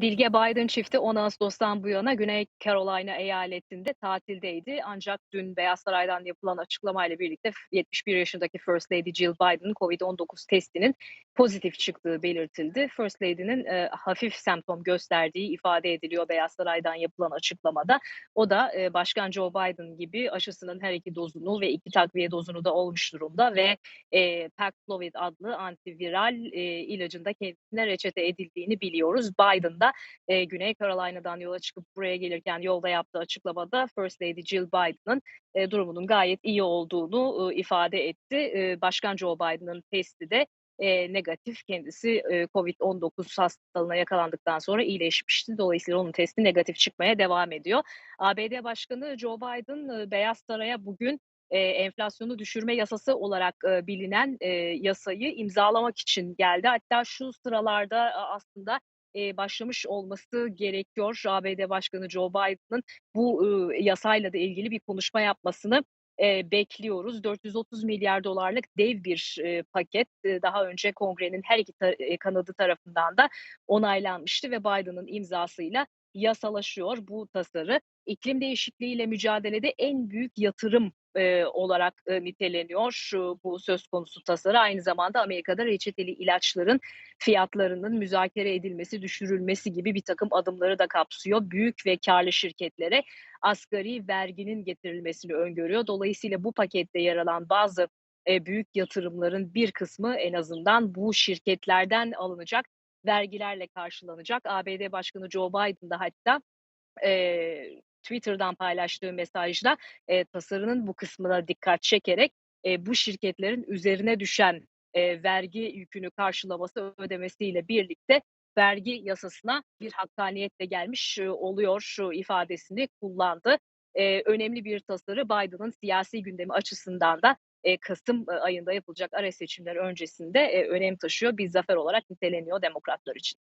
Bilge Biden çifti 10 Ağustos'tan bu yana Güney Carolina eyaletinde tatildeydi. Ancak dün Beyaz Saray'dan yapılan açıklamayla birlikte 71 yaşındaki First Lady Jill Biden'ın COVID-19 testinin pozitif çıktığı belirtildi. First Lady'nin e, hafif semptom gösterdiği ifade ediliyor Beyaz Saray'dan yapılan açıklamada. O da e, Başkan Joe Biden gibi aşısının her iki dozunu ve iki takviye dozunu da olmuş durumda ve e, Paxlovid adlı antiviral e, ilacın da kendisine reçete edildiğini biliyoruz. Biden da e, Güney Carolina'dan yola çıkıp buraya gelirken yolda yaptığı açıklamada First Lady Jill Biden'ın e, durumunun gayet iyi olduğunu e, ifade etti. E, Başkan Joe Biden'ın testi de e, negatif. Kendisi e, COVID-19 hastalığına yakalandıktan sonra iyileşmişti. Dolayısıyla onun testi negatif çıkmaya devam ediyor. ABD Başkanı Joe Biden e, Beyaz Saray'a bugün e, enflasyonu düşürme yasası olarak e, bilinen e, yasayı imzalamak için geldi. Hatta şu sıralarda e, aslında e, başlamış olması gerekiyor. ABD Başkanı Joe Biden'ın bu e, yasayla da ilgili bir konuşma yapmasını e, bekliyoruz. 430 milyar dolarlık dev bir e, paket e, daha önce kongrenin her iki ta- kanadı tarafından da onaylanmıştı ve Biden'ın imzasıyla yasalaşıyor bu tasarı. İklim değişikliğiyle mücadelede en büyük yatırım e, olarak e, niteleniyor şu bu söz konusu tasarı. Aynı zamanda Amerika'da reçeteli ilaçların fiyatlarının müzakere edilmesi, düşürülmesi gibi bir takım adımları da kapsıyor. Büyük ve karlı şirketlere asgari verginin getirilmesini öngörüyor. Dolayısıyla bu pakette yer alan bazı e, büyük yatırımların bir kısmı en azından bu şirketlerden alınacak vergilerle karşılanacak. ABD Başkanı Joe Biden da hatta eee, Twitter'dan paylaştığı mesajda eee, tasarının bu kısmına dikkat çekerek eee, bu şirketlerin üzerine düşen eee, vergi yükünü karşılaması ödemesiyle birlikte vergi yasasına bir hakkaniyetle gelmiş e, oluyor şu ifadesini kullandı. Eee, önemli bir tasarı Biden'ın siyasi gündemi açısından da eee, Kasım e, ayında yapılacak ara seçimler öncesinde e, önem taşıyor. Bir zafer olarak niteleniyor demokratlar için.